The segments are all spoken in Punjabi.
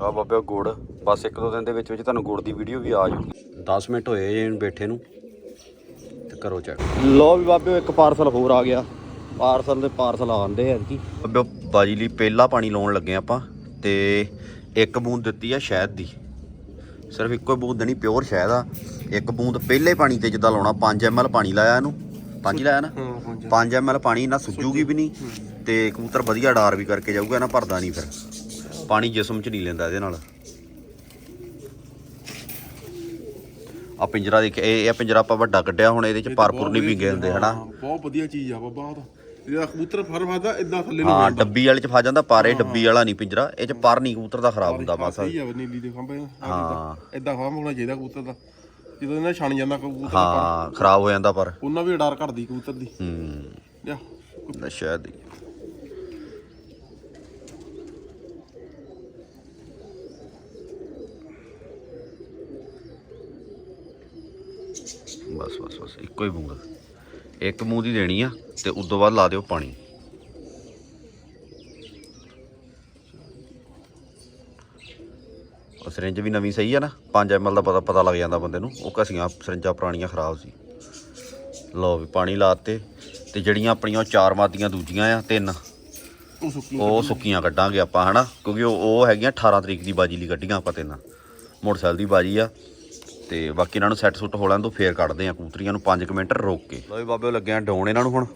ਆ ਬਾਬਿਓ ਗੁੜ। ਬਸ ਇੱਕ ਦੋ ਦਿਨ ਦੇ ਵਿੱਚ ਵਿੱਚ ਤੁਹਾਨੂੰ ਗੁੜ ਦੀ ਵੀਡੀਓ ਵੀ ਆ ਜਾਊਗੀ। 10 ਮਿੰਟ ਹੋਏ ਜੇ ਇਹਨੂੰ ਬੈਠੇ ਨੂੰ। ਤੇ ਕਰੋ ਚੈੱਕ ਲੋ ਵੀ ਬਾਬਿਓ ਇੱਕ ਪਾਰਸਲ ਹੋਰ ਆ ਗਿਆ। ਪਾਰਸਲ ਦੇ ਪਾਰਸਲ ਆਉਂਦੇ ਆ ਕੀ ਬਾਬਿਓ ਬਾਜੀ ਲਈ ਪਹਿਲਾ ਪਾਣੀ ਲਾਉਣ ਲੱਗੇ ਆਪਾਂ। ਤੇ ਇੱਕ ਬੂੰਦ ਦਿੱਤੀ ਆ ਸ਼ਹਿਦ ਦੀ। ਸਿਰਫ ਇੱਕੋ ਬੂੰਦ ਦੇਣੀ ਪਿਓਰ ਸ਼ਹਿਦ ਆ। ਇੱਕ ਬੂੰਦ ਪਹਿਲੇ ਪਾਣੀ ਤੇ ਜਿੱਦਾਂ ਲਾਉਣਾ 5 ml ਪਾਣੀ ਲਾਇਆ ਇਹਨੂੰ। 5 ਲਾਇਆ ਨਾ? 5 ml ਪਾਣੀ ਨਾ ਸੁੱਜੂਗੀ ਵੀ ਨਹੀਂ। ਤੇ ਕਬੂਤਰ ਵਧੀਆ ਡਾਰ ਵੀ ਕਰਕੇ ਜਾਊਗਾ ਨਾ ਭਰਦਾ ਨਹੀਂ ਫਿਰ। ਪਾਣੀ ਜਿਸਮ ਚ ਨਹੀਂ ਲੈਂਦਾ ਇਹਦੇ ਨਾਲ। ਆ ਪਿੰਜਰਾ ਦੇਖ ਇਹ ਇਹ ਪਿੰਜਰਾ ਆਪਾਂ ਵੱਡਾ ਕੱਢਿਆ ਹੁਣ ਇਹਦੇ ਚ ਪਰਪੁਰ ਨਹੀਂ ਵਿੰਗੇ ਹੁੰਦੇ ਹਨਾ? ਬਹੁਤ ਵਧੀਆ ਚੀਜ਼ ਆ ਬਾਬਾ ਉਹ ਇਹਦਾ ਕਬੂਤਰ ਫਰ ਇਦਾਂ ਥੱਲੇ ਨੂੰ ਹਾਂ ਡੱਬੀ ਵਾਲੇ ਚ ਫਾ ਜਾਂਦਾ ਪਰ ਇਹ ਡੱਬੀ ਵਾਲਾ ਨਹੀਂ ਪਿੰਜਰਾ ਇਹ ਚ ਪਰ ਨਹੀਂ ਕਬੂਤਰ ਦਾ ਖਰਾਬ ਹੁੰਦਾ ਬਸ। ਸਹੀ ਆ ਨੀਲੀ ਦੇ ਖੰਭੇ ਹਾਂ। ਇਦਾਂ ਖਾਮ ਹੋਣਾ ਚਾਹੀਦਾ ਕਬੂਤਰ ਦਾ। ਜਦੋਂ ਇਹਨਾਂ ਛਣ ਜਾਂਦਾ ਕਬੂਤਰ ਹਾਂ ਖਰਾਬ ਹੋ ਜਾਂਦਾ ਪਰ। ਉਹਨਾਂ ਵੀ ਡਰ ਘਟਦੀ ਕਬੂਤਰ ਦੀ। ਹੂੰ। ਲਿਆ। ਨਸ਼ਾ ਦੀ। ਬਸ ਬਸ ਬਸ ਇੱਕੋ ਹੀ ਬੂੰਦ ਇੱਕ ਮੂੰਹ ਦੀ ਦੇਣੀ ਆ ਤੇ ਉਸ ਤੋਂ ਬਾਅਦ ਲਾ ਦਿਓ ਪਾਣੀ। ਉਹ ਸਿਰਿੰਜ ਵੀ ਨਵੀਂ ਸਹੀ ਆ ਨਾ 5 ml ਦਾ ਪਤਾ ਪਤਾ ਲੱਗ ਜਾਂਦਾ ਬੰਦੇ ਨੂੰ। ਉਹ ਘਸੀਆਂ ਸਿਰਿੰਜਾਂ ਪੁਰਾਣੀਆਂ ਖਰਾਬ ਸੀ। ਲਓ ਵੀ ਪਾਣੀ ਲਾਤੇ ਤੇ ਜਿਹੜੀਆਂ ਆਪਣੀਆਂ ਉਹ ਚਾਰ ਮਾਦੀਆਂ ਦੂਜੀਆਂ ਆ ਤਿੰਨ। ਉਹ ਸੁੱਕੀ ਉਹ ਸੁੱਕੀਆਂ ਕੱਢਾਂਗੇ ਆਪਾਂ ਹਨਾ? ਕਿਉਂਕਿ ਉਹ ਉਹ ਹੈਗੀਆਂ 18 ਤਰੀਕ ਦੀ ਬਾਜੀ ਲਈ ਕੱਢੀਆਂ ਆਪਾਂ ਤਿੰਨ। ਮੋਟਰਸਾਈਕਲ ਦੀ ਬਾਜੀ ਆ। ਤੇ ਬਾਕੀ ਇਹਨਾਂ ਨੂੰ ਸੈੱਟ ਸੁੱਟ ਹੋ ਲੈਣ ਤੋਂ ਫੇਰ ਕੱਢਦੇ ਆ ਕੂਤਰੀਆਂ ਨੂੰ 5 ਮਿੰਟ ਰੋਕ ਕੇ। ਲਓ ਵੀ ਬਾਬੇ ਲੱਗੇ ਆ ਡਾਉਣ ਇਹਨਾਂ ਨੂੰ ਹੁਣ।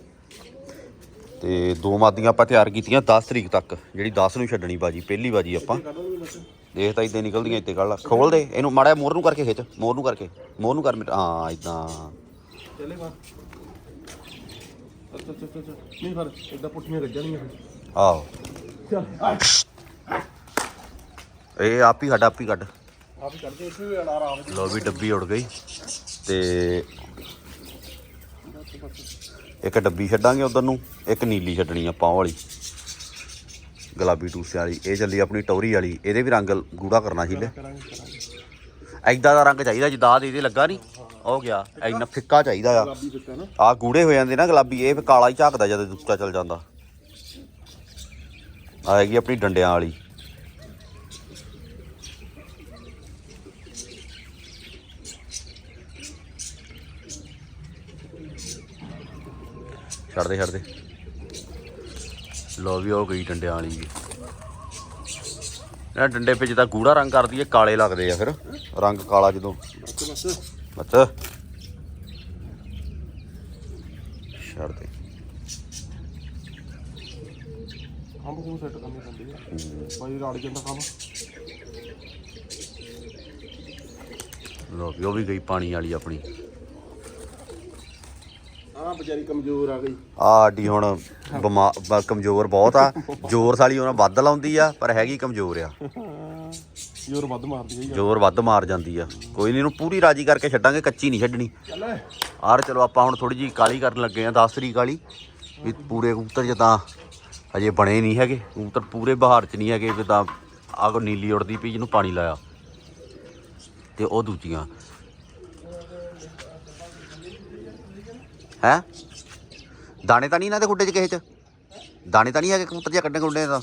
ਤੇ ਦੋ ਮਾਦੀਆਂ ਆਪਾਂ ਤਿਆਰ ਕੀਤੀਆਂ 10 ਤਰੀਕ ਤੱਕ ਜਿਹੜੀ 10 ਨੂੰ ਛੱਡਣੀ ਬਾਜੀ ਪਹਿਲੀ ਬਾਜੀ ਆਪਾਂ। ਦੇਖ ਤਾਂ ਇਦਾਂ ਨਿਕਲਦੀਆਂ ਇੱਥੇ ਕੱਢ ਲਾ ਖੋਲ ਦੇ ਇਹਨੂੰ ਮਾੜਾ ਮੋਰ ਨੂੰ ਕਰਕੇ ਖਿੱਚ ਮੋਰ ਨੂੰ ਕਰਕੇ ਮੋਰ ਨੂੰ ਕਰ ਮਿਟ ਹਾਂ ਇਦਾਂ। ਚੱਲੇ ਬਾਹਰ ਅੱਛਾ ਅੱਛਾ ਅੱਛਾ ਨਹੀਂ ਫਰ ਇਦਾਂ ਪੁੱਠੀਆਂ ਗੱਜਣੀਆਂ ਆਹੋ। ਚੱਲ ਇਹ ਆਪ ਹੀ ਕੱਢ ਆਪ ਹੀ ਕੱਢ। ਆਪ ਅਲਾਰ ਆਪ ਲੋ ਵੀ ਡੱਬੀ ਉੜ ਗਈ ਤੇ ਇੱਕ ਡੱਬੀ ਛੱਡਾਂਗੇ ਉਧਰ ਨੂੰ ਇੱਕ ਨੀਲੀ ਛੱਡਣੀ ਆਪਾਂ ਉਹ ਵਾਲੀ। ਗੁਲਾਬੀ ਟੂਸੇ ਵਾਲੀ ਇਹ ਚੱਲੀ ਆਪਣੀ ਟੌਰੀ ਵਾਲੀ ਇਹਦੇ ਵੀ ਰੰਗ ਗੂੜਾ ਕਰਨਾ ਸੀ ਲੈ। ਐਦਾਂ ਦਾ ਰੰਗ ਚਾਹੀਦਾ ਜਿੱਦਾਂ ਆਹ ਇਹਦੇ ਲੱਗਾ ਨਹੀਂ ਉਹ ਗਿਆ ਐਨਾ ਫਿੱਕਾ ਚਾਹੀਦਾ ਆ। ਆ ਗੂੜੇ ਹੋ ਜਾਂਦੇ ਨਾ ਗੁਲਾਬੀ ਇਹ ਫਿਰ ਕਾਲਾ ਹੀ ਝਾਕਦਾ ਜਦੋਂ ਦੁੱਕਾ ਚੱਲ ਜਾਂਦਾ। ਆ ਹੈਗੀ ਆਪਣੀ ਡੰਡਿਆਂ ਵਾਲੀ। ਛੱਡ ਦੇ ਛੱਡ ਦੇ ਲੋ ਵੀ ਹੋ ਗਈ ਡੰਡਿਆਂ ਵਾਲੀ ਵੀ ਇਹ ਡੰਡੇ 'ਤੇ ਜਿੱਦਾਂ ਗੂੜਾ ਰੰਗ ਕਰਦੀ ਹੈ ਕਾਲੇ ਲੱਗਦੇ ਆ ਫਿਰ। ਰੰਗ ਕਾਲਾ ਜਦੋਂ। ਬਸ ਬਸ ਛੱਡ ਦੇ। ਹੰਬ ਨੂੰ ਸੈੱਟ ਕਰਨੀ ਪੈਂਦੀ ਆ ਭਾਈ ਰਾੜ ਜਾਂਦਾ ਕੰਮ ਲੋ ਵੀ ਉਹ ਵੀ ਗਈ ਪਾਣੀ ਵਾਲੀ ਆਪਣੀ। ਆਹ ਵਿਚਾਰੀ ਕਮਜ਼ੋਰ ਆ ਗਈ। ਆਡੀ ਹੁਣ ਬਿਮਾਰ ਬ- ਕਮਜ਼ੋਰ ਬਹੁਤ ਆ। ਜ਼ੋਰ ਸਾਲੀ ਉਹਨਾਂ ਵੱਧ ਲਾਉਂਦੀ ਆ ਪਰ ਹੈਗੀ ਕਮਜ਼ੋਰ ਆ। ਜ਼ੋਰ ਵੱਧ ਮਾਰਦੀ ਹੈ ਜ਼ੋਰ ਵੱਧ ਮਾਰ ਜਾਂਦੀ ਆ। ਕੋਈ ਨਹੀਂ ਇਹਨੂੰ ਪੂਰੀ ਰਾਜੀ ਕਰਕੇ ਛੱਡਾਂਗੇ ਕੱਚੀ ਨਹੀਂ ਛੱਡਣੀ। ਚੱਲ। ਆਰ ਚਲੋ ਆਪਾਂ ਹੁਣ ਥੋੜੀ ਜੀ ਕਾਲੀ ਕਰਨ ਲੱਗੇ ਆ 10 ਤਰੀਕ ਵਾਲੀ। ਵੀ ਪੂਰੇ ਕਬੂਤਰ ਜਦਾਂ ਅਜੇ ਬਣੇ ਨਹੀਂ ਹੈਗੇ। ਕਬੂਤਰ ਪੂਰੇ ਬਹਾਰ ਚ ਨਹੀਂ ਹੈਗੇ ਜਿੱਦਾਂ ਆਹ ਕੋ ਨੀਲੀ ਉੜਦੀ ਪਈ ਜਿਹਨੂੰ ਪਾਣੀ ਲਾਇਆ। ਤੇ ਉਹ ਦੂਜੀਆਂ। ਹੈ? ਦਾਣੇ ਤਾਂ ਨਹੀਂ ਇਹਨਾਂ ਦੇ ਗੁੱਡੇ ਚ ਕਿਸੇ ਚ? ਦਾਣੇ ਤਾਂ ਨਹੀਂ ਹੈਗੇ ਕਬੂਤਰ ਜਿਹਾ ਕੱਢੇ ਗੁੱਡੇ ਦਾ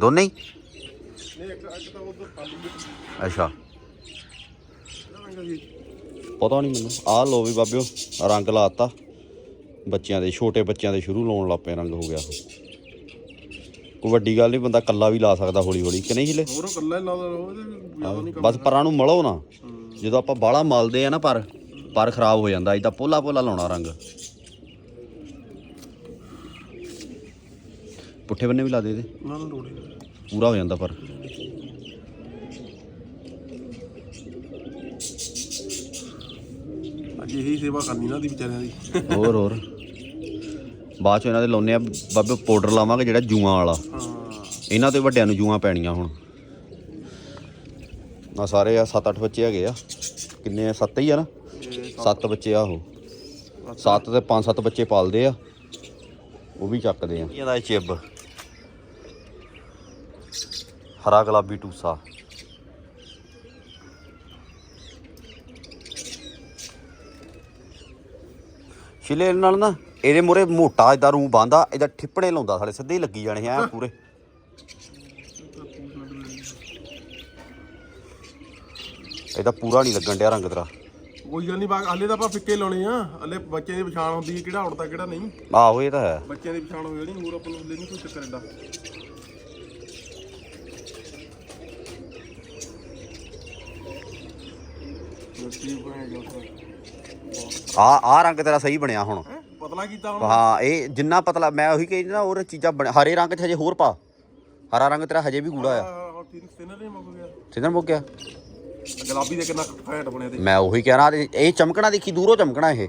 ਦੋਨੇ ਹੀ? ਅੱਛਾ। ਪਤਾ ਨਹੀਂ ਮੈਨੂੰ। ਆਹ ਲੋ ਵੀ ਬਾਬਿਓ, ਰੰਗ ਲਾਤਾ ਬੱਚਿਆਂ ਦੇ, ਛੋਟੇ ਬੱਚਿਆਂ ਦੇ ਸ਼ੁਰੂ ਲਾਉਣ ਲੱਪੇ ਰੰਗ ਹੋ ਗਿਆ ਕੋਈ ਵੱਡੀ ਗੱਲ ਨਹੀਂ ਬੰਦਾ ਕੱਲਾ ਵੀ ਲਾ ਸਕਦਾ ਹੌਲੀ ਹੌਲੀ ਕਿ ਨਹੀਂ ਹਿਲੇ? ਹੋਰ ਕੱਲਾ ਹੀ ਲਾਉਂਦਾ ਉਹਦੇ ਜ਼ਿਆਦਾ ਨਹੀਂ ਬਸ ਪਰਾਂ ਨੂੰ ਮਲੋ ਨਾ। ਜਦੋਂ ਆਪਾਂ ਬਾਲਾ ਮਲਦੇ ਆ ਨਾ ਪਰ ਪਰ ਖਰਾਬ ਹੋ ਜਾਂਦਾ ਇਦਾਂ ਪੋਲਾ ਪੋਲਾ ਲਾਉਣਾ ਰੰਗ। ਪੁੱਠੇ ਬੰਨੇ ਵੀ ਲਾ ਦੇ ਦੇ ਨਾ ਨਾ ਲੋੜੇ ਪੂਰਾ ਹੋ ਜਾਂਦਾ ਪਰ। ਅੱਜ ਇਹੀ ਸੇਵਾ ਕਰਨੀ ਨਾ ਦੀ ਵਿਚਾਰਿਆਂ ਦੀ। ਹੋਰ ਹੋਰ। ਬਾਅਦ ਚ ਇਹਨਾਂ ਦੇ ਲਾਉਨੇ ਆ ਬਾਬੇ ਪਾਊਡਰ ਲਾਵਾਂਗੇ ਜਿਹੜਾ ਜੂਆਂ ਵਾਲਾ। ਇਹਨਾਂ ਤੇ ਵੱਡਿਆਂ ਨੂੰ ਜੂਆਂ ਪੈਣੀਆਂ ਹੁਣ। ਆ ਸਾਰੇ ਆ 7-8 ਬੱਚੇ ਹੈਗੇ ਆ। ਕਿੰਨੇ ਆ? 7 ਹੀ ਆ ਨਾ? 7 ਬੱਚੇ ਆ ਉਹ। 7 ਤੇ 5-7 ਬੱਚੇ ਪਾਲਦੇ ਆ। ਉਹ ਵੀ ਚੱਕਦੇ ਆ। ਇਹਦਾ ਇਹ ਚਿੱਬ। ਹਰਾ ਗੁਲਾਬੀ ਟੂਸਾ। ਛਿਲੇ ਨਾਲ ਨਾ ਇਹਦੇ ਮੂਰੇ ਮੋਟਾ ਇਦਾਂ ਰੂ ਬਾਂਦਾ ਇਹਦਾ ਠਿੱਪਣੇ ਲਾਉਂਦਾ ਸਾਲੇ ਸਿੱਧੇ ਹੀ ਲੱਗੀ ਜਾਣੇ ਐ ਪੂਰੇ। ਇਹਦਾ ਪੂਰਾ ਨਹੀਂ ਲੱਗਣ ਡਿਆ ਰੰਗ ਤੇਰਾ। ਕੋਈ ਗੱਲ ਨਹੀਂ ਬਾਗ ਹਲੇ ਤਾਂ ਆਪਾਂ ਫਿੱਕੇ ਲਾਉਣੇ ਆ। ਹਲੇ ਬੱਚੇ ਦੀ ਪਛਾਣ ਹੁੰਦੀ ਹੈ ਕਿਹੜਾ ਉੜਦਾ ਕਿਹੜਾ ਨਹੀਂ। ਆਹੋ ਇਹ ਤਾਂ ਹੈ। ਬੱਚਿਆਂ ਦੀ ਪਛਾਣ ਹੋ ਜਾਣੀ ਹੋਰ ਆਪਾਂ ਨੂੰ ਹਲੇ ਨਹੀਂ ਕੋਈ ਚੱਕਰ ਏਦਾਂ ਲੱਸੀ ਆ ਆ ਰੰਗ ਤੇਰਾ ਸਹੀ ਬਣਿਆ ਹੁਣ। ਹੈ? ਪਤਲਾ ਕੀਤਾ ਹੁਣ ਹਾਂ ਇਹ ਜਿੰਨਾ ਪਤਲਾ ਮੈਂ ਉਹੀ ਕਹੀ ਨਾ ਹੋਰ ਚੀਜ਼ਾਂ ਬਣ- ਹਰੇ ਰੰਗ 'ਚ ਹਜੇ ਹੋਰ ਪਾ। ਹਰਾ ਰੰਗ ਤੇਰਾ ਹਜੇ ਵੀ ਗੂੜਾ ਆ। ਸਿਨਰ ਨਹੀਂ ਮੁੱਕ ਗਿਆ। ਸਿੱਧਰ ਮੁੱਕ ਗਿਆ। ਗੁਲਾਬੀ ਦੇ ਕਿੰਨਾ ਫੈਟ ਬਣਿਆ ਤੇ। ਮੈਂ ਉਹੀ ਕਹਿਣਾ ਤੇ ਇਹ ਚਮਕਣਾ ਦੇਖੀ ਦੂਰੋਂ ਚਮਕਣਾ ਇਹ।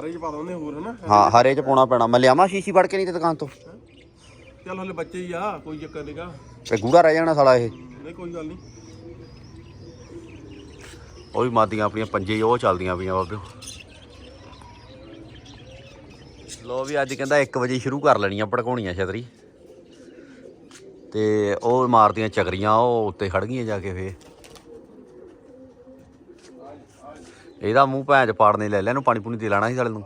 ਹਰੇ ਚ ਪਾ ਦਿੰਦੇ ਹੋਰ ਹਨਾ? ਹਾਂ ਹਰੇ 'ਚ ਪਾਉਣਾ ਪੈਣਾ। ਮੈਂ ਲਿਆਵਾਂ ਸ਼ੀਸ਼ੀ ਫੜ ਕੇ ਨਹੀਂ ਤੇ ਦੁਕਾਨ ਤੋਂ। ਚੱਲ ਹਲੇ ਬੱਚੇ ਹੀ ਆ ਕੋਈ ਚੱਕਰ ਨਹੀਂਗਾ ਤੇ ਗੂੜਾ ਰਹਿ ਜਾਣਾ ਸਾਲਾ ਇਹ। ਨਹੀਂ ਕੋਈ ਗੱਲ ਨਹੀਂ ਉਹ ਵੀ ਮਾਦੀਆਂ ਆਪਣੀਆਂ ਪੰਜੇ ਉਹ ਚੱਲਦੀਆਂ ਪਈਆਂ ਬਾਬਿਓ ਲੋ ਵੀ ਅੱਜ ਕਹਿੰਦਾ 1 ਵਜੇ ਸ਼ੁਰੂ ਕਰ ਲੈਣੀਆਂ ਭੜਕਾਉਣੀਆਂ ਛਤਰੀ। ਤੇ ਉਹ ਮਾਰਦੀਆਂ ਚਕਰੀਆਂ, ਉਹ ਉੱਤੇ ਖੜ ਗਈਆਂ ਜਾ ਕੇ ਫੇ ਇਹਦਾ ਮੂੰਹ ਭੈਣ ਚ ਪਾੜਨੇ ਲੈ ਲਿਆ, ਇਹਨੂੰ ਪਾਣੀ ਪੂਣੀ ਦੇ ਲੈਣਾ ਸੀ ਸਾਲੇ ਨੂੰ।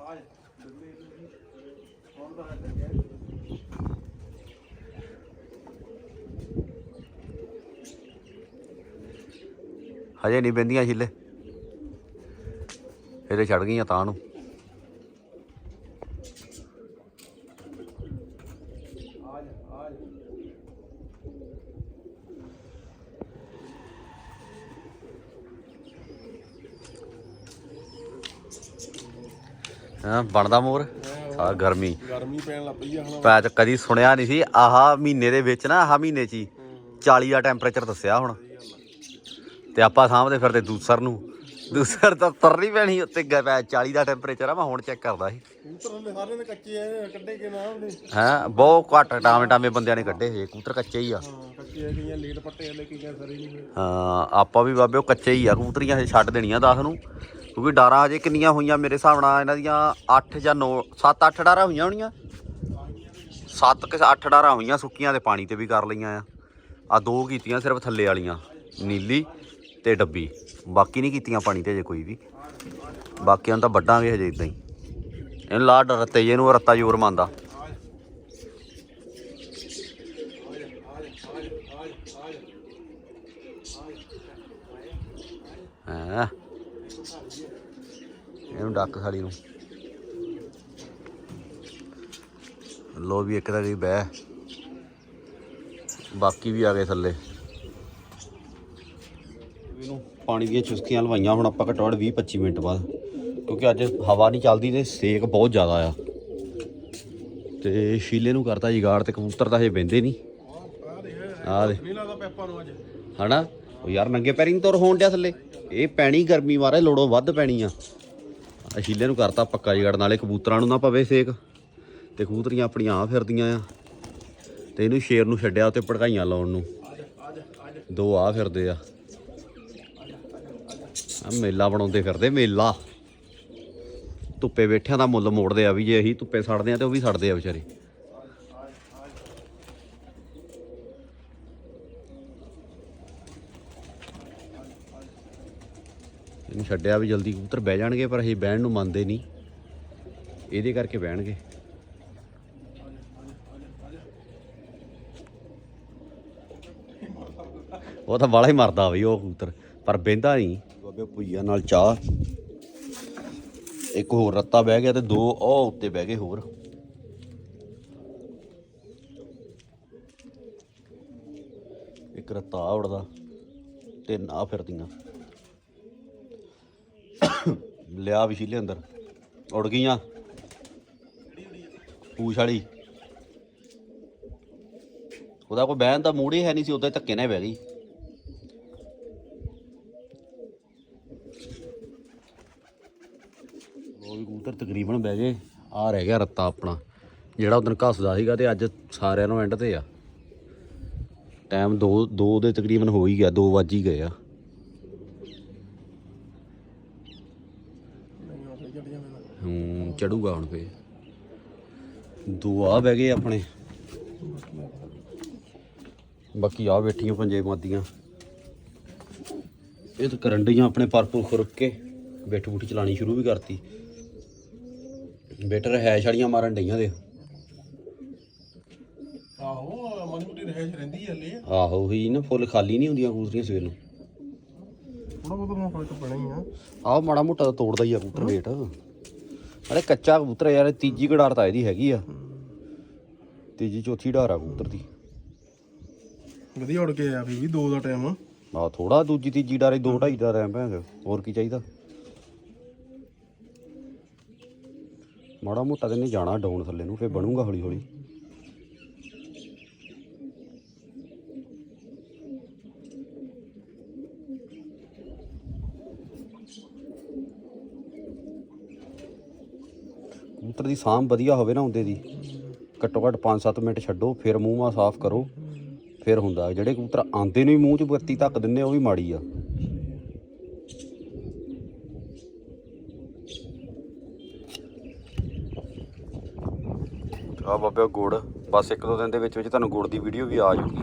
ਹਜੇ ਨਹੀਂ ਬੰਦੀਆਂ ਛਿੱਲੇ। ਇਹਦੇ ਛੜ ਗਈਆਂ ਤਾਂ ਨੂੰ। ਹਾਂ ਬਣਦਾ ਮੋਰ? ਆ ਗਰਮੀ। ਗਰਮੀ ਪੈਣ ਲੱਗ ਪਈ ਆ ਹੁਣ। ਪੈ ਚ ਕਦੀ ਸੁਣਿਆ ਨਹੀਂ ਸੀ ਆਹ ਮਹੀਨੇ ਦੇ ਵਿੱਚ ਨਾ ਆਹ ਮਹੀਨੇ ਚ ਹੀ 40 ਆ ਟੈਂਪਰੇਚਰ ਦੱਸਿਆ ਹੁਣ। ਤੇ ਆਪਾਂ ਸਾਹਮਣੇ ਫਿਰਦੇ ਦੂਸਰ ਨੂੰ। ਦੂਸਰ ਤਾਂ ਤਰਨੀ ਪੈਣੀ ਉੱਤੇ ਗਿਆ ਪੈ 40 ਦਾ ਟੈਂਪਰੇਚਰ ਆ ਮੈਂ ਹੁਣ ਚੈੱਕ ਕਰਦਾ ਸੀ। ਕਬੂਤਰ ਹਲੇ ਸਾਰੇ ਨੇ ਕੱਚੇ ਆ ਕੱਢੇ ਕਿ ਨਾ ਉਹਨੇ? ਹੈ ਬਹੁਤ ਘੱਟ ਟਾਵੇਂ ਟਾਵੇਂ ਬੰਦਿਆਂ ਨੇ ਕੱਢੇ ਜੇ ਕਬੂਤਰ ਕੱਚੇ ਹੀ ਆ। ਹਾਂ ਕੱਚੇ ਆ ਕਈਆਂ ਲੇਟ ਪੱਟੇ ਹਲੇ ਕਈਆਂ ਸਰੇ ਨਹੀਂ ਹੋਏ ਹਾਂ ਆਪਾਂ ਵੀ ਬਾਬਿਓ ਕੱਚੇ ਹੀ ਆ ਕਬੂਤਰੀਆਂ ਹਜੇ ਛੱਡ ਦੇਣੀਆਂ 10 ਨੂੰ। ਕਿਉਂਕਿ ਡਾਰਾਂ ਹਜੇ ਕਿੰਨੀਆਂ ਹੋਈਆਂ ਮੇਰੇ ਹਿਸਾਬ ਨਾਲ ਇਹਨਾਂ ਦੀਆਂ 8 ਜਾਂ 9 7 8 ਡਾਰਾਂ ਹੋਈਆਂ ਹੋਣੀਆਂ। 7 ਕਿ 8 ਡਾਰਾਂ ਹੋਈਆਂ ਸੁੱਕੀਆਂ ਤੇ ਪਾਣੀ ਤੇ ਵੀ ਕਰ ਲਈਆਂ ਆ। ਆ ਦੋ ਕੀਤੀਆਂ ਸਿਰਫ ਥੱਲੇ ਵਾਲੀਆਂ, ਨੀਲੀ ਤੇ ਡੱਬੀ। ਬਾਕੀ ਨਹੀਂ ਕੀਤੀਆਂ ਪਾਣੀ ਤੇ ਹਜੇ ਕੋਈ ਵੀ। ਬਾਕੀਆਂ ਨੂੰ ਤਾਂ ਵੱਡਾਂਗੇ ਹਜੇ ਇਦਾਂ ਹੀ। ਇਹਨੂੰ ਲਾ ਰੱਤੇ ਜੇ ਇਹਨੂੰ ਰੱਤਾ ਜ਼ੋਰ ਮੰਨਦਾ ਹਾਂ ਇਹਨੂੰ ਡੱਕ ਸਾਲੀ ਨੂੰ। ਲੋ ਵੀ ਇੱਕ ਤਾਂ ਗਈ ਬਹਿ। ਬਾਕੀ ਵੀ ਆ ਗਏ ਥੱਲੇ। ਇਹਨੂੰ ਪਾਣੀ ਦੀਆਂ ਚੁਸਕੀਆਂ ਲਵਾਈਆਂ ਹੁਣ ਆਪਾਂ ਘੱਟੋ ਘੱਟ 20 25 ਮਿੰਟ ਬਾਅਦ। ਕਿਉਂਕਿ ਅੱਜ ਹਵਾ ਨਹੀਂ ਚੱਲਦੀ ਤੇ ਸੇਕ ਬਹੁਤ ਜ਼ਿਆਦਾ ਆ। ਤੇ ਸ਼ੀਲੇ ਨੂੰ ਕਰਤਾ ਜਿਗਾੜ ਤੇ ਕਬੂਤਰ ਤਾਂ ਹਜੇ ਬਹਿੰਦੇ ਨਹੀਂ। ਆ ਦੇ। ਆ ਦੇ ਨਹੀਂ ਲੱਗਦਾ ਪੈਪਾਂ ਨੂੰ ਅੱਜ। ਹਨਾ? ਉਹ ਯਾਰ ਨੰਗੇ ਪੈਰੀ ਨਹੀਂ ਤੁਰ ਹੋਣ ਡਿਆ ਥੱਲੇ। ਇਹ ਪੈਣੀ ਗਰਮੀ ਮਾਰੇ ਲੋੜੋਂ ਵੱਧ ਪੈਣੀ ਆ। ਅਸ਼ੀਲੇ ਨੂੰ ਕਰਤਾ ਪੱਕਾ ਜਿਗੜ, ਨਾਲੇ ਕਬੂਤਰਾਂ ਨੂੰ ਨਾ ਪਵੇ ਸੇਕ। ਤੇ ਕਬੂਤਰੀਆਂ ਆਪਣੀਆਂ ਆ ਫਿਰਦੀਆਂ ਆ। ਤੇ ਇਹਨੂੰ ਸ਼ੇਰ ਨੂੰ ਛੱਡਿਆ ਉੱਤੇ ਭੜਕਾਈਆਂ ਲਾਉਣ ਨੂੰ। ਦੋ ਆ ਫਿਰਦੇ ਆ। ਆ ਮੇਲਾ ਬਣਾਉਂਦੇ ਫਿਰਦੇ, ਮੇਲਾ। ਧੁੱਪੇ ਬੈਠਿਆਂ ਦਾ ਮੁੱਲ ਮੋੜਦੇ ਆ ਵੀ ਜੇ ਅਸੀਂ ਧੁੱਪੇ ਸੜਦੇ ਆ ਤੇ ਉਹ ਵੀ ਸੜਦੇ ਆ ਵਿਚਾਰੇ। ਇਹਨੂੰ ਛੱਡਿਆ ਵੀ ਜਲਦੀ ਕਬੂਤਰ ਬਹਿ ਜਾਣਗੇ, ਪਰ ਅਸੀਂ ਬਹਿਣ ਨੂੰ ਮੰਨਦੇ ਨਹੀਂ। ਇਹਦੇ ਕਰਕੇ ਬਹਿਣਗੇ। ਉਹ ਤਾਂ ਵਾਲਾ ਹੀ ਮਰਦਾ ਬਈ ਉਹ ਕਬੂਤਰ, ਪਰ ਬਹਿੰਦਾ ਨਹੀਂ। ਬਾਬੇ ਭੁਈਆ ਨਾਲ ਚਾਹ। ਇੱਕ ਹੋਰ ਰੱਤਾ ਬਹਿ ਗਿਆ ਤੇ ਦੋ ਉਹ ਉੱਤੇ ਬਹਿ ਗਏ ਹੋਰ। ਇੱਕ ਰੱਤਾ ਆਹ ਉੜਦਾ ਤਿੰਨ ਆ ਫਿਰਦੀਆਂ। ਲਿਆ ਵਿਸ਼ੀਲੇ ਅੰਦਰ। ਉੜ ਗਈਆਂ। ਪੂਛ ਵਾਲੀ। ਉਹਦਾ ਕੋਈ ਬਹਿਣ ਦਾ ਮੂਡ ਹੀ ਹੈ ਨਹੀਂ ਸੀ, ਉਦੋਂ ਧੱਕੇ ਨਾਲ ਬਹਿ ਗਈ। ਉਹ ਵੀ ਕਬੂਤਰ ਤਕਰੀਬਨ ਬਹਿ ਗਏ। ਆ ਰਹਿ ਗਿਆ ਰੱਤਾ ਆਪਣਾ। ਜਿਹੜਾ ਉਦੋਂ ਘਸਦਾ ਸੀਗਾ ਤੇ ਅੱਜ ਸਾਰਿਆਂ ਨੂੰ ਐਂਡ ਤੇ ਆ। ਟਾਈਮ 2 2 ਦੇ ਤਕਰੀਬਨ ਹੋ ਹੀ ਗਿਆ 2 ਵੱਜ ਹੀ ਗਏ ਆ ਨਹੀਂ ਉਹ ਸਹੀ ਚੱਲੀਆਂ ਮੈਨੂੰ ਹੂੰ ਚੜੂਗਾ ਹੁਣ ਫੇ ਦੋ ਆ ਬਹਿ ਗਏ ਆਪਣੇ। ਬਾਕੀ ਆ ਬੈਠੀਆਂ ਪੰਜੇ ਮਾਦੀਆਂ। ਇਹ ਤਾਂ ਕਰਨ ਡਈਆਂ ਆਪਣੇ ਪਰਪੂ ਖੁਰਕ ਕੇ ਬੈਠ ਬੂਠੀ ਚਲਾਣੀ ਸ਼ੁਰੂ ਵੀ ਕਰਤੀ। ਬੇਟਰ ਹੈਸ਼ ਵਾਲੀਆਂ ਮਾਰਨ ਡਈਆਂ ਦੇ ਆਹੋ ਮਨਮੁੱਟੀ ਰਹਿ ਰਹਿੰਦੀ ਹੈ ਹਲੇ। ਆਹੋ ਹੀ ਨਾ ਫੁੱਲ ਖਾਲੀ ਨਹੀਂ ਹੁੰਦੀਆਂ ਕਬੂਤਰੀਆਂ ਸਵੇਰ ਨੂੰ। ਥੋੜਾ ਬਹੁਤ ਨੂੰ ਫ਼ਰਕ ਪੈਣਾ ਹੀ ਆ। ਆਹ ਮਾੜਾ ਮੋਟਾ ਤਾਂ ਤੋੜਦਾ ਹੀ ਆ ਕਬੂਤਰ ਵੇਟ ਅਰੇ ਕੱਚਾ ਕਬੂਤਰ ਆ ਯਾਰ ਇਹ ਤੀਜੀ ਘੜਾਰ ਤਾਂ ਇਹਦੀ ਹੈਗੀ ਆ। ਤੀਜੀ ਚੌਥੀ ਢਾਰ ਆ ਕਬੂਤਰ ਦੀ। ਵਧੀਆ ਉੜ ਕੇ ਆਇਆ ਵੀ ਦੋ ਦਾ ਟਾਈਮ ਆ। ਥੋੜਾ ਦੂਜੀ ਤੀਜੀ ਡਾਰੇ ਦੋ ਢਾਈ ਦਾ ਰਹਿ ਪੈਂਦਾ ਹੋਰ ਕੀ ਚਾਹੀਦਾ? ਮਾੜਾ ਮੋਟਾ ਤੇ ਨਹੀਂ ਜਾਣਾ ਡਾਊਨ ਥੱਲੇ ਨੂੰ ਫੇਰ ਬਣੂਗਾ ਹੌਲੀ ਹੌਲੀ ਕਬੂਤਰ ਦੀ ਸਾਂਭ ਵਧੀਆ ਹੋਵੇ ਨਾ ਹੁੰਦੇ ਦੀ ਘੱਟੋ ਘੱਟ 5-7 ਮਿੰਟ ਛੱਡੋ ਫਿਰ ਮੂੰਹ ਮਾ ਸਾਫ਼ ਕਰੋ ਫਿਰ ਹੁੰਦਾ। ਜਿਹੜੇ ਕਬੂਤਰ ਆਂਦੇ ਨੂੰ ਹੀ ਮੂੰਹ 'ਚ ਬੱਤੀ ਧੱਕ ਦਿੰਦੇ ਉਹ ਵੀ ਮਾੜੀ ਆ। ਆ ਬਾਬਿਆ ਗੁੜ ਬਸ ਇੱਕ ਦੋ ਦਿਨ ਦੇ ਵਿੱਚ ਵਿੱਚ ਤੁਹਾਨੂੰ ਗੁੜ ਦੀ ਵੀਡੀਓ ਵੀ ਆ ਜਾਊਗੀ।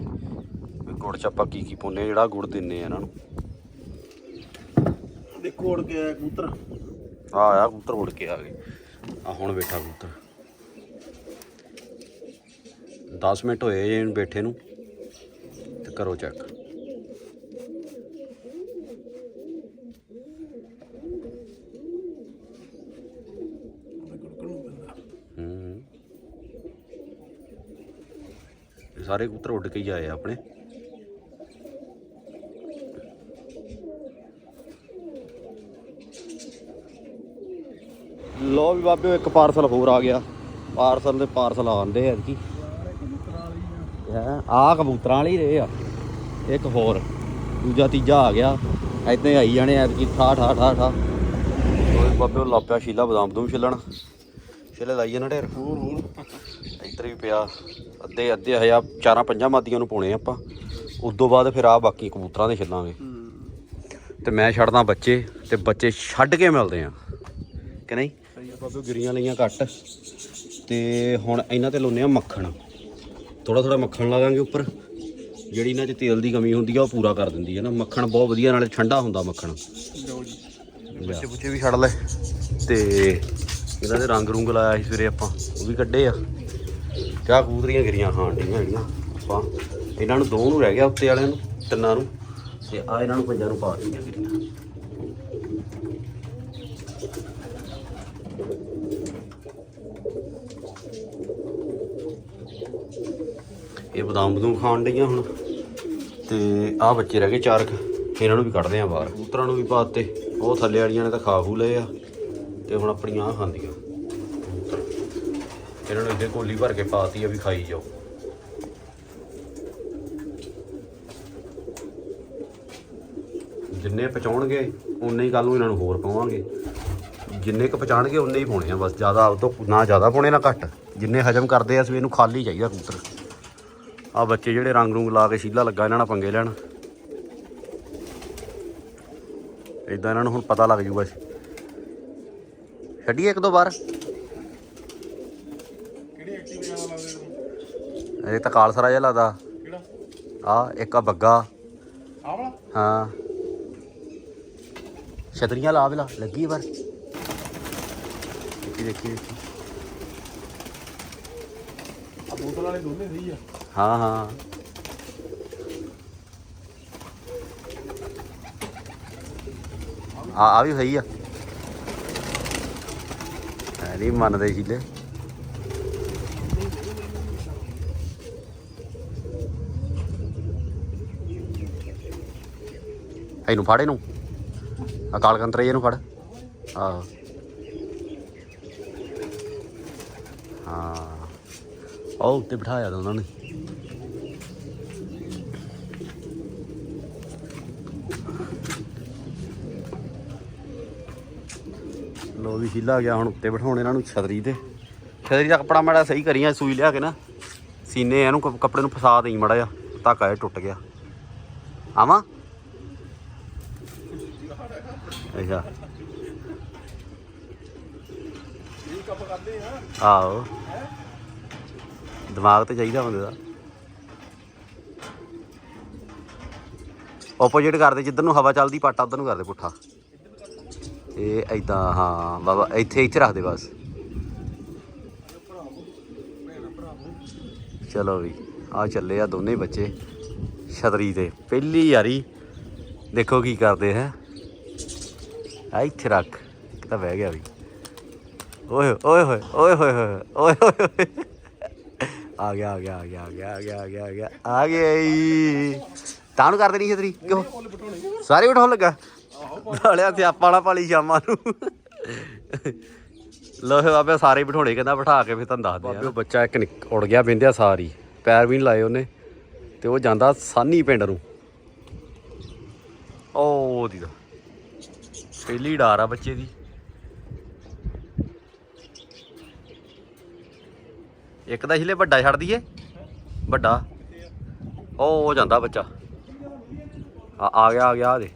ਵੀ ਗੁੜ ਚ ਆਪਾਂ ਕੀ ਕੀ ਪਾਉਂਦੇ ਆ ਜਿਹੜਾ ਗੁੜ ਦਿੰਨੇ ਆ ਇਹਨਾਂ ਨੂੰ। ਦੇਖੋ ਉੜ ਕੇ ਆਇਆ ਕਬੂਤਰ। ਆ ਆ ਕਬੂਤਰ ਉੜ ਕੇ ਆ ਗਏ। ਆ ਹੁਣ ਬੈਠਾ ਕਬੂਤਰ। 10 ਮਿੰਟ ਹੋਏ ਜੇ ਇਹਨੂੰ ਬੈਠੇ ਨੂੰ, ਤੇ ਕਰੋ ਚੈੱਕ ਸਾਰੇ ਕਬੂਤਰ ਉੱਡ ਕੇ ਹੀ ਆਏ ਆਪਣੇ। ਲੋ ਵੀ ਬਾਬੇ, ਇੱਕ ਪਾਰਸਲ ਹੋਰ ਆ ਗਿਆ। ਪਾਰਸਲ ਦੇ ਪਾਰਸਲ ਆਉਂਦੇ ਆ ਕੀ ਹੈ ਆ ਕਬੂਤਰਾਂ ਵਾਲੀ ਰਹੇ ਆ। ਇੱਕ ਹੋਰ, ਦੂਜਾ ਤੀਜਾ ਆ ਗਿਆ। ਏਦਾਂ ਆਈ ਜਾਣੇ ਐਤਕੀ, ਠਾ ਠਾ ਠਾ ਠਾ। ਉਹ ਬਾਬਿਓ ਲਾਪਿਆ ਸ਼ੀਲਾ ਬਦਾਮ ਬਦੂਮ ਛਿੱਲਣ। ਛਿੱਲੇ ਲਾਈ ਜਾਣਾ ਢੇਰ। ਹੋਰ ਹੋਰ ਇੱਧਰ ਵੀ ਪਿਆ, ਅੱਧੇ ਅੱਧੇ ਹਜ਼ਾਰ ਚਾਰਾਂ, ਪੰਜਾਂ ਮਾਦੀਆਂ ਨੂੰ ਪਾਉਣੇ ਆਪਾਂ। ਉਦੋਂ ਬਾਅਦ ਫਿਰ ਆ ਬਾਕੀ ਕਬੂਤਰਾਂ ਦੇ ਛੱਲਾਂਗੇ। ਤੇ ਮੈਂ ਛੱਡਦਾ ਬੱਚੇ, ਤੇ ਬੱਚੇ ਛੱਡ ਕੇ ਮਿਲਦੇ ਆ। ਕਿ ਨਹੀਂ? ਵੀ ਗਿਰੀਆਂ ਲਈਆਂ ਘੱਟ ਤੇ ਹੁਣ ਇਹਨਾਂ ਤੇ ਲਾਉਨੇ ਆ ਮੱਖਣ। ਥੋੜਾ ਥੋੜਾ ਮੱਖਣ ਲਾ ਦਾਂਗੇ ਉੱਪਰ। ਜਿਹੜੀ ਇਹਨਾਂ 'ਚ ਤੇਲ ਦੀ ਕਮੀ ਹੁੰਦੀ ਆ ਉਹ ਪੂਰਾ ਕਰ ਦਿੰਦੀ ਹੈ ਨਾ। ਮੱਖਣ ਬਹੁਤ ਵਧੀਆ ਨਾਲੇ ਠੰਡਾ ਹੁੰਦਾ ਮੱਖਣ। ਬੱਚੇ ਬੁੱਚੇ ਵੀ ਛੱਡ ਲੈ ਤੇ ਇਹਨਾਂ ਦੇ ਰੰਗ ਰੁੰਗ ਲਾਇਆ ਸੀ ਸਵੇਰੇ ਆਪਾਂ। ਉਹ ਵੀ ਕੱਢੇ ਆ। ਕਿਆ ਕਬੂਤਰੀਆਂ ਗਿਰੀਆਂ ਖਾਣ ਡੀਆਂ ਜਿਹੜੀਆਂ। ਆਪਾਂ ਇਹਨਾਂ ਨੂੰ ਦੋ ਨੂੰ ਰਹਿ ਗਿਆ ਉੱਤੇ ਵਾਲਿਆਂ ਨੂੰ ਤਿੰਨਾਂ ਨੂੰ। ਤੇ ਆ ਇਹਨਾਂ ਨੂੰ ਪੰਜਾਂ ਨੂੰ ਪਾ ਦਿੱਤੀਆਂ ਗਿਰੀਆਂ। ਇਹ ਬਦਾਮ ਬਦੂਮ ਖਾਣ ਡਈਆਂ ਹੁਣ। ਤੇ ਆਹ ਬੱਚੇ ਰਹਿ ਗਏ ਚਾਰ ਕੁ। ਇਹਨਾਂ ਨੂੰ ਵੀ ਕੱਢਦੇ ਆ ਬਾਹਰ। ਕਬੂਤਰਾਂ ਨੂੰ ਵੀ ਪਾਤੇ ਉਹ ਥੱਲੇ ਵਾਲੀਆਂ ਨੇ ਤਾਂ ਖਾ ਖੂ ਲਏ ਆ। ਤੇ ਹੁਣ ਆਪਣੀਆਂ ਆਹ ਖਾਂਦੀਆਂ। ਇਹਨਾਂ ਨੂੰ ਇੱਥੇ ਕੋਲੀ ਭਰ ਕੇ ਪਾਤੀ ਆ ਵੀ ਖਾਈ ਜਾਓ। ਜਿੰਨੇ ਪਚਾਉਣਗੇ ਉਨੇ ਹੀ ਕੱਲ ਨੂੰ ਇਹਨਾਂ ਨੂੰ ਹੋਰ ਪਾਵਾਂਗੇ। ਜਿੰਨੇ ਕੁ ਪਚਾਣਗੇ ਉਨੇ ਹੀ ਪਾਉਣੇ ਆ। ਬਸ ਜ਼ਿਆਦਾ ਆਪ ਤੋਂ ਨਾ ਜ਼ਿਆਦਾ ਪਾਉਣੇ, ਨਾ ਘੱਟ। ਜਿੰਨੇ ਹਜਮ ਕਰਦੇ ਆ, ਸਵੇਰ ਨੂੰ ਖਾਲੀ ਚਾਹੀਦਾ ਕਬੂਤਰ। ਆ ਬੱਚੇ ਜਿਹੜੇ ਰੰਗ ਰੂੰਗ ਲਾ ਕੇ ਸ਼ੀਲਾ ਲੱਗਾ ਇਹਨਾਂ ਨਾਲ ਪੰਗੇ ਲੈਣ। ਇਦਾਂ ਇਹਨਾਂ ਨੂੰ ਹੁਣ ਪਤਾ ਲੱਗ ਜੂਗਾ ਛੱਡੀਏ ਇੱਕ ਦੋ ਵਾਰ। ਕਿਹੜੀ ਐਕਟਿਵ ਜ਼ਿਆਦਾ ਲੱਗਦੇ ਇਹ ਤਾਂ ਕਾਲਸਰਾ ਜਿਹਾ ਲੱਗਦਾ। ਕਿਹੜਾ ਆ, ਇੱਕ ਆ ਬੱਗਾ। ਆਹ ਵਾਲਾ ਹਾਂ। ਛਤਰੀਆਂ ਲਾ ਵੇਲਾ, ਲੱਗੀ ਵਾਰ ਦੇਖੀ ਦੇਖੀ ਦੇਖੀ। ਆ ਬੋਤਲ ਵਾਲੇ ਦੋਨੇ ਸਹੀ ਆ। ਹਾਂ ਹਾਂ। ਆ ਆ ਵੀ ਸਹੀ ਆ। ਐ ਨਹੀਂ ਮੰਨਦੇ ਸੀਲੇ ਇਹਨੂੰ ਫੜ ਇਹਨੂੰ। ਆ ਕਾਲ ਕੰਤਰੇ ਇਹਨੂੰ ਫੜ। ਆ ਹਾਂ। ਉਹ ਉੱਤੇ ਬਿਠਾਇਆ ਤਾਂ ਉਹਨਾਂ ਨੇ। ਲੋ ਵੀ ਹੀਲਾ ਗਿਆ ਹੁਣ ਉੱਤੇ ਬਿਠਾਉਣ ਇਹਨਾਂ ਨੂੰ ਛਤਰੀ ਤੇ। ਛਤਰੀ ਦਾ ਕੱਪੜਾ ਮਾੜਾ ਸਹੀ ਕਰੀਆਂ, ਸੂਈ ਲਿਆ ਕੇ ਨਾ। ਸੀਨੇ ਇਹਨੂੰ ਕ- ਕੱਪੜੇ ਨੂੰ ਫਸਾ ਦੇਈ ਮੜਾ ਜਾ ਧਾਗਾ ਇਹ ਟੁੱਟ ਗਿਆ। ਆਵਾਂ? ਅੱਛਾ। ਇਹ ਆਹੋ। ਦਿਮਾਗ ਤੇ ਚਾਹੀਦਾ ਬੰਦੇ ਦਾ। ਆਪੋਜੀਟ ਕਰਦੇ, ਜਿੱਧਰ ਨੂੰ ਹਵਾ ਚੱਲਦੀ, ਪਾਟਾ ਉਧਰ ਨੂੰ ਕਰਦੇ, ਪੁੱਠਾ। ਇਹ ਐਦਾਂ ਹਾਂ, ਬਾਬਾ, ਇੱਥੇ ਇੱਥੇ ਰੱਖਦੇ ਬਸ। ਚਲੋ ਵੀ ਆ ਚੱਲੇ ਆ ਦੋਨੇ ਬੱਚੇ, ਛਤਰੀ ਤੇ। ਪਹਿਲੀ ਯਾਰੀ, ਦੇਖੋ ਕੀ ਕਰਦੇ ਹੈ। ਆ ਇੱਥੇ ਰੱਖ, ਇੱਕ ਤਾਂ ਬਹਿ ਗਿਆ ਵੀ। ਓਏ ਓਏ ਹੋਏ ਓਏ ਹੋਏ ਓਏ ਹੋਏ ਆ ਗਿਆ ਆ ਗਿਆ ਆ ਗਿਆ ਆ ਗਿਆ ਆ ਗਿਆ ਆ ਗਿਆ ਆ ਗਿਆ ਆ ਗਿਆ ਤਾਂ ਨੂੰ ਕਰਦੇ ਨਹੀਂ ਛਤਰੀ, ਕਿਉਂ? ਸਾਰੇ ਬਿਠਾਉਣ ਲੱਗਾ? ਨਾਲਿਆ ਤੇ ਆਪਾਂ ਵਾਲਾ ਪਾਲੀ ਸ਼ਾਮਾਂ ਨੂੰ। ਲੋ ਫੇ ਬਾਬੇ ਸਾਰੇ ਬਿਠਾਉਣੇ ਕਹਿੰਦਾ ਬਿਠਾ ਕੇ ਫੇ ਤੁਹਾਨੂੰ ਦੱਸਦੇ ਆ ਬਾਬੇ ਉਹ ਬੱਚਾ ਇੱਕ ਨਿੱਕ- ਉੜ ਗਿਆ ਬਿੰਦਿਆ ਸਾਰੀ। ਪੈਰ ਵੀ ਨਹੀਂ ਲਾਏ ਉਹਨੇ ਤੇ ਉਹ ਜਾਂਦਾ ਸਾਨੀ ਪਿੰਡ ਨੂੰ। ਉਹ ਦੀ ਦਾ ਪਹਿਲੀ ਡਾਰ ਆ ਬੱਚੇ ਦੀ। ਇੱਕ ਦਾ ਹਿਲੇ ਵੱਡਾ ਛੱਡ ਦਈਏ। ਵੱਡਾ। ਉਹ ਜਾਂਦਾ ਬੱਚਾ। ਆ ਆ ਗਿਆ ਆ ਗਿਆ ਆ ਦੇ।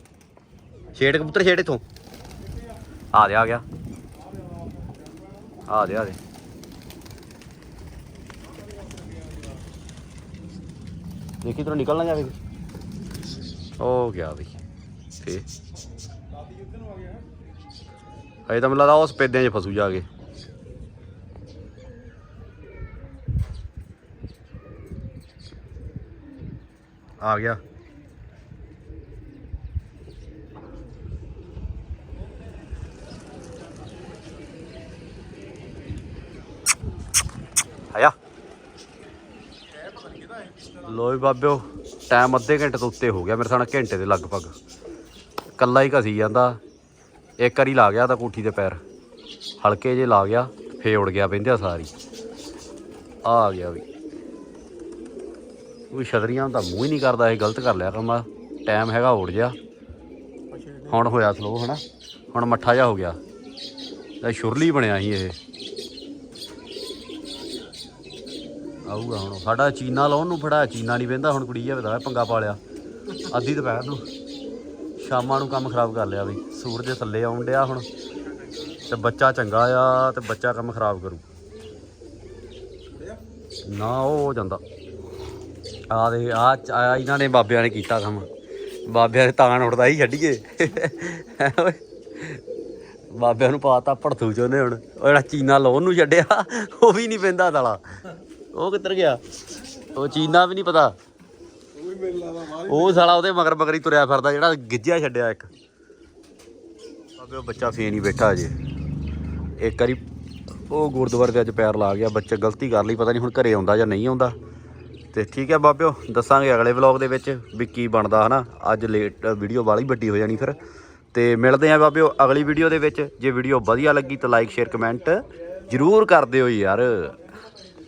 ਛੇੜ ਕਬੂਤਰ, ਛੇੜ ਇਥੋਂ। ਆ ਦੇ, ਆ ਗਿਆ। ਆ ਦੇ ਆ ਦੇ। ਦੇਖੀ ਤੈਨੂੰ ਨਿਕਲ ਨਾ ਜਾਵੇ ਉਹ ਗਿਆ ਬਈ। ਤੇ ਹਜੇ ਤਾਂ ਮੈਨੂੰ ਲੱਗਦਾ ਉਸ ਪੇਦਿਆਂ 'ਚ ਫਸੂ ਜਾ ਕੇ ਆ ਗਿਆ ਆਇਆ ਲੋ ਵੀ ਬਾਬਿਓ ਟਾਈਮ ਅੱਧੇ ਘੰਟੇ ਤੋਂ ਉੱਤੇ ਹੋ ਗਿਆ, ਮੇਰੇ ਸਾਨਾ ਘੰਟੇ ਦੇ ਲਗਭਗ। ਕੱਲਾ ਹੀ ਘਸੀ ਜਾਂਦਾ। ਇੱਕ ਵਾਰੀ ਲਾ ਗਿਆ ਤਾਂ ਕੋਠੀ ਦੇ ਪੈਰ। ਹਲਕੇ ਜੇ ਲਾ ਗਿਆ ਫੇ ਉੜ ਗਿਆ ਬਹਿੰਦਿਆ ਸਾਰੀ। ਆ ਗਿਆ ਵੀ। ਉਹ ਛਤਰੀਆਂ ਦਾ ਮੂੰਹ ਹੀ ਨਹੀਂ ਕਰਦਾ, ਇਹ ਗਲਤ ਕਰ ਲਿਆ ਕੰਮ ਟਾਈਮ ਹੈਗਾ ਉੜ ਜਾ ਹੁਣ ਹੋਇਆ ਸਲੋ ਹਨਾ? ਹੁਣ ਮੱਠਾ ਜਾ ਹੋ ਗਿਆ। ਇਹ ਸ਼ੁਰਲੀ ਬਣਿਆ ਸੀ ਇਹ। ਆਊਗਾ ਹੁਣ। ਸਾਡਾ ਚੀਨਾ ਲਾਉਣ ਨੂੰ ਫੜਾ, ਚੀਨਾ ਨਹੀਂ ਪੈਂਦਾ ਹੁਣ ਕੁੜੀ ਜਾਵੇ ਦਾ ਪੰਗਾ ਪਾ ਲਿਆ। ਅੱਧੀ ਦੁਪਹਿਰ ਨੂੰ। ਸ਼ਾਮਾਂ ਨੂੰ ਕੰਮ ਖਰਾਬ ਕਰ ਲਿਆ ਵੀ। ਸੂਰਜ ਦੇ ਥੱਲੇ ਆਉਣ ਡਿਆ ਹੁਣ। ਤੇ ਬੱਚਾ ਚੰਗਾ ਆ ਤੇ ਬੱਚਾ ਕੰਮ ਖਰਾਬ ਕਰੂ। ਨਾ ਉਹ ਹੋ ਜਾਂਦਾ। ਆ ਦੇ ਆ ਆ ਇਹਨਾਂ ਨੇ ਬਾਬਿਆਂ ਨੇ ਕੀਤਾ ਕੰਮ। ਬਾਬਿਆਂ ਨੇ ਤਾਣ ਉੜਦਾ ਹੀ ਛੱਡੀਏ। ਬਾਬਿਆਂ ਨੂੰ ਪਾਤਾ ਭੜਥੂ ਚੋਨੇ ਹੁਣ। ਉਹ ਜਿਹੜਾ ਚੀਨਾ ਲੋਨ ਨੂੰ ਛੱਡਿਆ, ਉਹ ਵੀ ਨਹੀਂ ਪੈਂਦਾ ਸਾਲਾ। ਉਹ ਕਿੱਧਰ ਗਿਆ? ਉਹ ਚੀਨਾ ਵੀ ਨਹੀਂ ਪਤਾ। ਉਹ ਵੀ ਸਾਲਾ ਉਹਦੇ ਮਗਰ ਮਗਰ ਹੀ ਤੁਰਿਆ ਫਿਰਦਾ, ਜਿਹੜਾ ਗਿੱਜਿਆ ਛੱਡਿਆ ਇੱਕ। ਬਾਬੇ ਉਹ ਬੱਚਾ ਫੇਨ ਨਹੀਂ ਬੈਠਾ ਅਜੇ। ਇੱਕ ਵਾਰੀ ਉਹ ਗੁਰਦੁਆਰੇ ਦੇ ਅੱਜ ਪੈਰ ਲਾ ਗਿਆ, ਬੱਚਾ ਗਲਤੀ ਕਰ ਲਈ, ਪਤਾ ਨਹੀਂ ਹੁਣ ਘਰੇ ਆਉਂਦਾ ਜਾਂ ਨਹੀਂ ਆਉਂਦਾ। ਤੇ ਠੀਕ ਹੈ ਬਾਬਿਓ, ਦੱਸਾਂਗੇ ਅਗਲੇ ਵਲੌਗ ਦੇ ਵਿੱਚ ਵੀ ਕੀ ਬਣਦਾ, ਹਨਾ? ਅੱਜ ਲੇਟ ਵੀਡੀਓ ਵਾਲੀ ਵੱਡੀ ਹੋ ਜਾਣੀ ਫਿਰ। ਤੇ ਮਿਲਦੇ ਆਂ ਬਾਬਿਓ ਅਗਲੀ ਵੀਡੀਓ ਦੇ ਵਿੱਚ। ਜੇ ਵੀਡੀਓ ਵਧੀਆ ਲੱਗੀ ਤਾਂ ਲਾਈਕ ਸ਼ੇਅਰ ਕਮੈਂਟ ਜਰੂਰ ਕਰ ਦਿਓ ਯਾਰ।